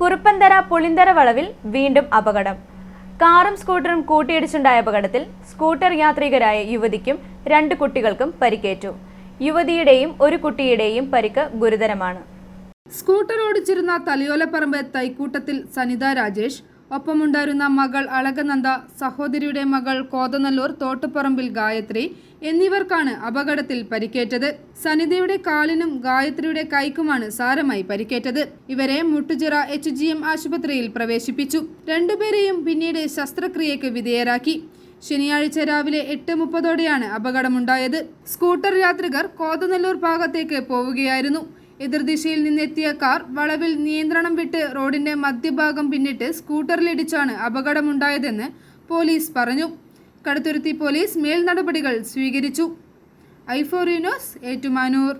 കുറുപ്പന്തര പുളിന്തര വളവിൽ വീണ്ടും അപകടം. കാറും സ്കൂട്ടറും കൂട്ടിയിടിച്ചുണ്ടായ അപകടത്തിൽ സ്കൂട്ടർ യാത്രികരായ യുവതിക്കും രണ്ട് കുട്ടികൾക്കും പരിക്കേറ്റു. യുവതിയുടെയും ഒരു കുട്ടിയുടെയും പരിക്ക് ഗുരുതരമാണ്. സ്കൂട്ടർ ഓടിച്ചിരുന്ന തലയോലപ്പറമ്പ് തൈക്കൂട്ടത്തിൽ സനിത രാജേഷ് ഒപ്പമുണ്ടായിരുന്ന മകൾ അളകനന്ദ സഹോദരിയുടെ മകൾ കോതനല്ലൂർ തോട്ടുപറമ്പിൽ ഗായത്രി എന്നിവർക്കാണ് അപകടത്തിൽ പരിക്കേറ്റത്. സനിതയുടെ കാലിനും ഗായത്രിയുടെ കൈക്കുമാണ് സാരമായി പരിക്കേറ്റത്. ഇവരെ മുട്ടുചിറ എച്ച് ജി എം ആശുപത്രിയിൽ പ്രവേശിപ്പിച്ചു. രണ്ടുപേരെയും പിന്നീട് ശസ്ത്രക്രിയയ്ക്ക് വിധേയരാക്കി. ശനിയാഴ്ച രാവിലെ എട്ട് മുപ്പതോടെയാണ് അപകടമുണ്ടായത്. സ്കൂട്ടർ യാത്രികർ കോതനല്ലൂർ ഭാഗത്തേക്ക് പോവുകയായിരുന്നു. എതിർദിശയിൽ നിന്നെത്തിയ കാർ വളവിൽ നിയന്ത്രണം വിട്ട് റോഡിന്റെ മധ്യഭാഗം പിന്നിട്ട് സ്കൂട്ടറിലിടിച്ചാണ് അപകടമുണ്ടായതെന്ന് പോലീസ് പറഞ്ഞു. കടുത്തുരുത്തി പോലീസ് മേൽ നടപടികൾ സ്വീകരിച്ചു ഐഫോറിനോസ് ഏറ്റുമാനൂർ.